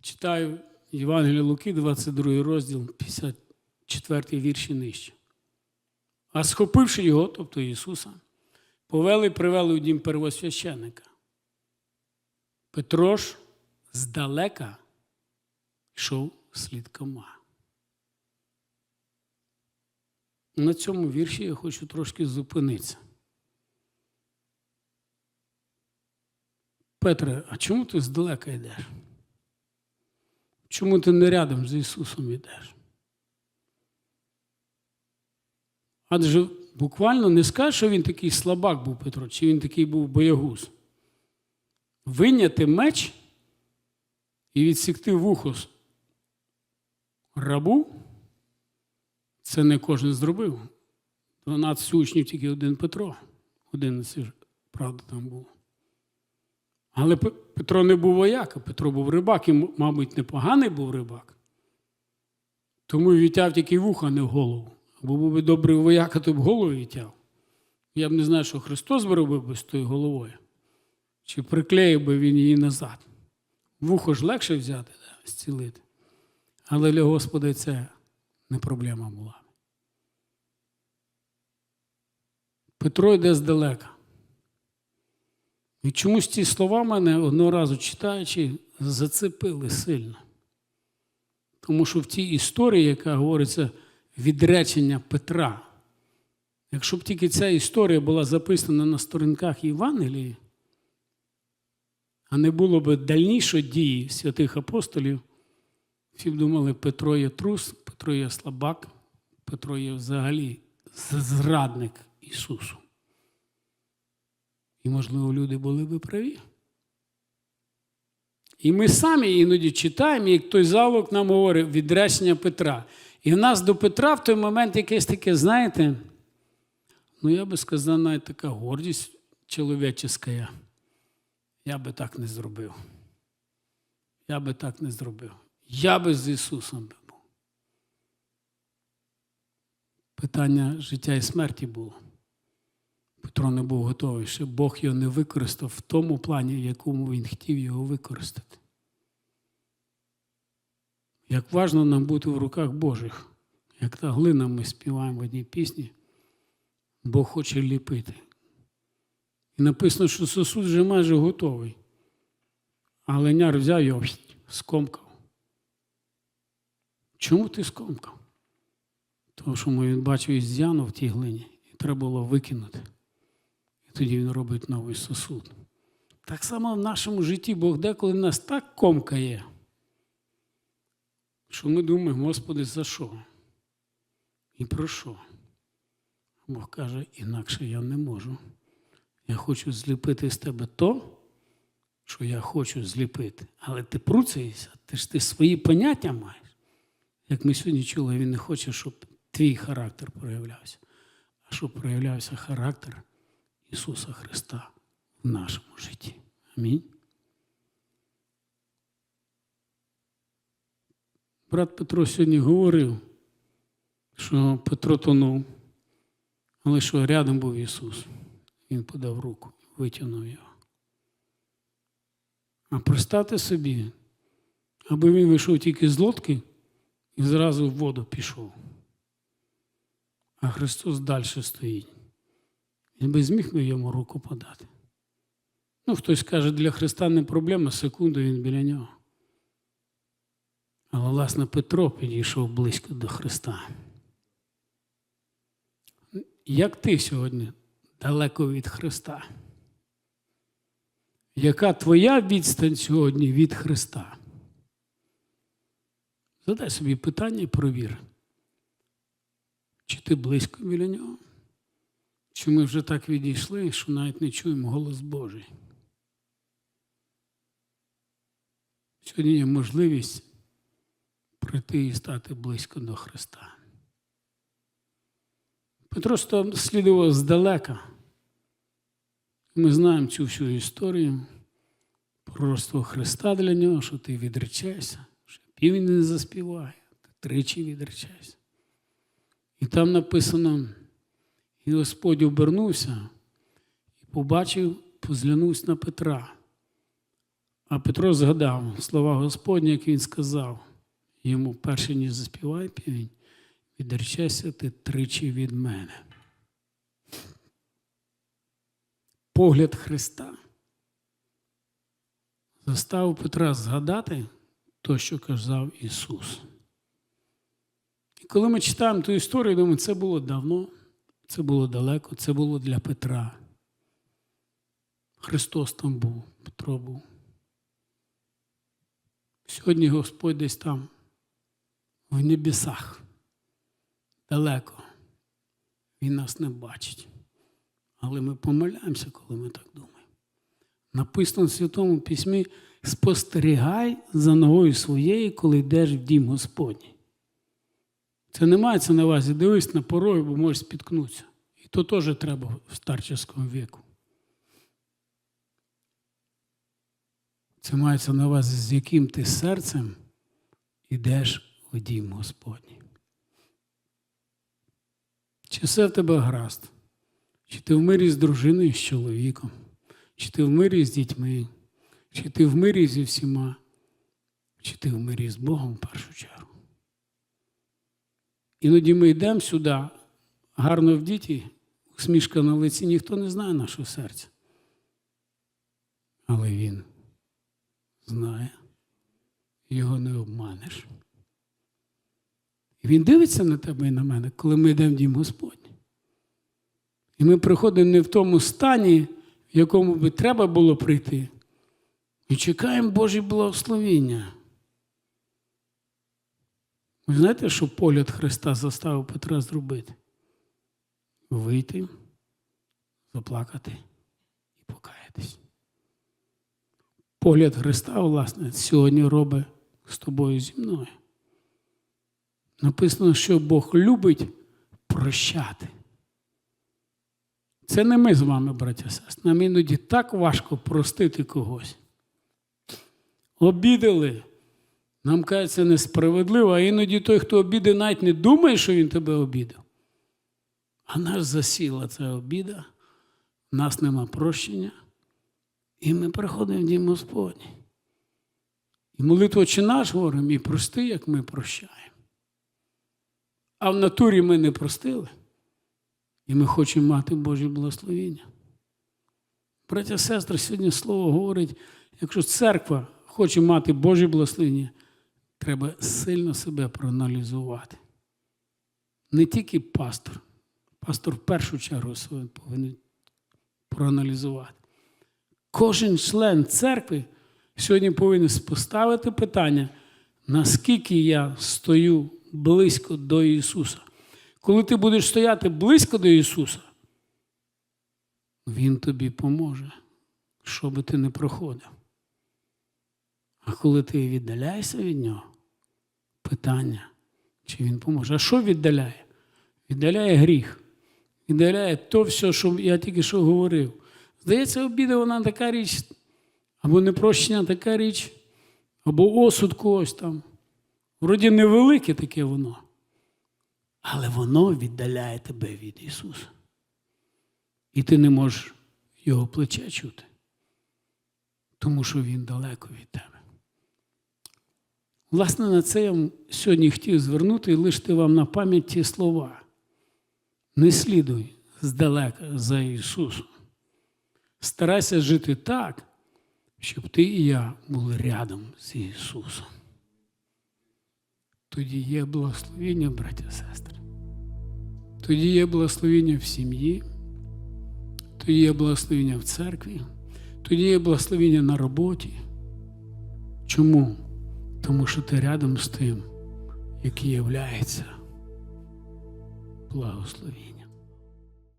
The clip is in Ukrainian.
Читаю Євангелія Луки, 22 розділ, 54 вірші нижче. А схопивши його, тобто Ісуса, повели і привели у дім первосвященника. Петро ж здалека йшов слідкома. На цьому вірші я хочу трошки зупинитися. Петре, а чому ти здалека йдеш? Чому ти не рядом з Ісусом йдеш? Адже буквально не скажеш, що він такий слабак був Петро, чи він такий був боягуз. Виняти меч і відсікти вухо рабу, це не кожен зробив. 12 учнів тільки один Петро. 11, правда, там було. Але Петро не був вояк, а Петро був рибак, і, мабуть, непоганий був рибак. Тому і відтяв тільки вуха, а не в голову. Бо був би добрий вояк, то б голову відтяв. Я б не знаю, що Христос би робив би з тою головою. Чи приклеїв би він її назад. Вухо ж легше взяти, да, зцілити. Але для Господа це не проблема була. Петро йде здалека. І чомусь ці слова мене одного разу читаючи, зацепили сильно. Тому що в тій історії, яка говориться відречення Петра, якщо б тільки ця історія була записана на сторінках Євангелії, а не було б дальнішої дії святих апостолів, всі б думали, Петро є трус, Петро є слабак, Петро є взагалі зрадник Ісусу. І, можливо, люди були би праві. І ми самі іноді читаємо, як той залог нам говорить відречення Петра. І в нас до Петра в той момент якесь таке, знаєте, ну я би сказав, навіть така гордість чоловіческа. Я би так не зробив. Я би так не зробив. Я би з Ісусом би був. Питання життя і смерті було. Петро не був готовий, ще Бог його не використав в тому плані, в якому він хотів його використати. Як важно нам бути в руках Божих, як та глина ми співаємо в одній пісні, Бог хоче ліпити. І написано, що сосуд вже майже готовий. А леняр взяв його, скомкав. Чому ти скомкав? Тому що він бачив ізяну в тій глині, і треба було викинути. І тоді він робить новий сосуд. Так само в нашому житті Бог деколи нас так комкає, що ми думаємо, Господи, за що? І про що? Бог каже, інакше я не можу. Я хочу зліпити з тебе то, що я хочу зліпити. Але ти пруцаєшся, ти ж ти свої поняття маєш. Як ми сьогодні чули, він не хоче, щоб твій характер проявлявся, а щоб проявлявся характер Ісуса Христа в нашому житті. Амінь. Брат Петро сьогодні говорив, що Петро тонув, але що рядом був Ісус. Він подав руку, витягнув його. А представте собі, аби він вийшов тільки з лодки і зразу в воду пішов. А Христос далі стоїть. Він би зміг би йому руку подати. Ну, хтось каже, для Христа не проблема, секунду він біля нього. Але, власне, Петро підійшов близько до Христа. Як ти сьогодні далеко від Христа? Яка твоя відстань сьогодні від Христа? Задай собі питання і провір. Чи ти близько біля нього? Чи ми вже так відійшли, що навіть не чуємо голос Божий? Сьогодні є можливість прийти і стати близько до Христа. Петро слідував здалека. Ми знаємо цю всю історію. Пророцтво Христа для нього, що ти відречешся, що півень не заспіває, ти тричі відречешся. І там написано, і Господь обернувся і побачив, позглянувся на Петра. А Петро згадав слова Господні, як він сказав йому, перше ніж заспівай півень, відречайся ти тричі від мене. Погляд Христа заставив Петра згадати то, що казав Ісус. І коли ми читаємо ту історію, думаю, це було давно, це було далеко, це було для Петра. Христос там був, Петро був. Сьогодні Господь десь там, в небесах, далеко. Він нас не бачить. Але ми помиляємося, коли ми так думаємо. Написано в Святому Письмі: спостерігай за ногою своєю, коли йдеш в дім Господній. Це не мається на увазі, дивись на порою, бо можеш спіткнутися. І то теж треба в старческому віку. Це мається на увазі, з яким ти серцем йдеш у дім Господній. Чи все в тебе гаразд? Чи ти в мирі з дружиною, з чоловіком, чи ти в мирі з дітьми, чи ти в мирі зі всіма, чи ти в мирі з Богом в першу чергу. Іноді ми йдемо сюди, гарно в діті, усмішка на лиці, ніхто не знає нашого серця. Але він знає, його не обманеш. Він дивиться на тебе і на мене, коли ми йдемо в дім Господній. І ми приходимо не в тому стані, в якому би треба було прийти, і чекаємо Божі благословіння. Ви знаєте, що погляд Христа заставив Петра зробити? Вийти, заплакати і покаятись. Погляд Христа, власне, сьогодні робить з тобою зі мною. Написано, що Бог любить прощати. Це не ми з вами, браття сестри. Нам іноді так важко простити когось. Обідали. Нам кажеться несправедливо, а іноді той, хто обідає, навіть не думає, що він тебе обідав. А нас засіла ця обіда, в нас нема прощення. І ми приходимо в дім Господній. І молитву чи наш говоримо, і прости, як ми прощаємо. А в натурі ми не простили. І ми хочемо мати Божі благословіння. Браття сестри, сьогодні слово говорить, якщо церква хоче мати Божі благословіння, треба сильно себе проаналізувати. Не тільки пастор. Пастор в першу чергу повинен проаналізувати. Кожен член церкви сьогодні повинен поставити питання, наскільки я стою близько до Ісуса. Коли ти будеш стояти близько до Ісуса, Він тобі поможе, що ти не проходив. А коли ти віддаляєшся від Нього, питання, чи Він поможе. А що віддаляє? Віддаляє гріх, віддаляє то все, що я тільки що говорив. Здається, обіда вона така річ, або непрощення така річ, або осуд когось там. Вроді невелике таке воно. Але воно віддаляє тебе від Ісуса. І ти не можеш Його плече чути, тому що Він далеко від тебе. Власне, на це я сьогодні хотів звернути і лишити вам на пам'ять ті слова. Не слідуй здалека за Ісусом. Старайся жити так, щоб ти і я були рядом з Ісусом. Тоді є благословіння, браття і сестри. Тоді є благословіння в сім'ї, тоді є благословіння в церкві, тоді є благословіння на роботі. Чому? Тому що ти рядом з тим, який являється благословінням.